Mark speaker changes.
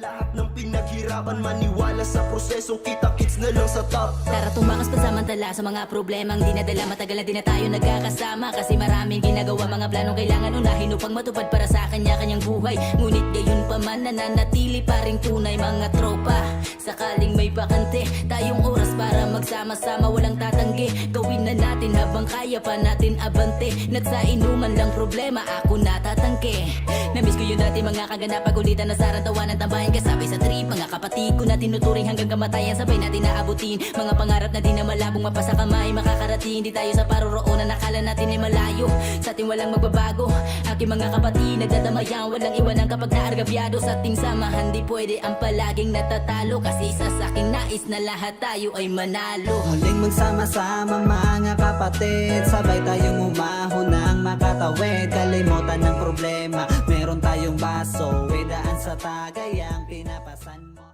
Speaker 1: lahat ng pinaghirapan. Maniwala sa prosesong kita-kits na lang sa top.
Speaker 2: Tara tumakas pansamantala sa mga problemang dinadala Matagal na din na tayo nagkakasama Kasi maraming ginagawa. Mga planong kailangan unahin Upang matupad para sa kanya-kanyang buhay. Ngunit gayon pa man nananatili pa rin tunay mga tropa. Sakaling may bakante Tayong oras para magsama-sama. Walang tatanggi Gawin na natin habang kaya pa natin abante. Nat lang problema ako natatangke Dati mga kaganap Pagulitan na sarang tawanan tambahin. Kasabay sa trip Mga kapatid ko na tinuturing hanggang kamatayan. Sabay natin naabutin Mga pangarap na di na malabong mapasa kamay. Makakarating di tayo sa paroroonan Nakala natin ay malayo Sa ating walang magbabago. Aking mga kapatid nagdadamayan. Walang iwanan kapag naargabyado. Sa ating samahan di pwede ang palaging natatalo. Kasi isa sa aking nais na lahat tayo ay manalo.
Speaker 3: Muling magsama-sama mga kapatid. Sabay tayong umahon ng makatawid. Kalimutan ng problema Baso Wedaan sa tagay ang pinapasan mo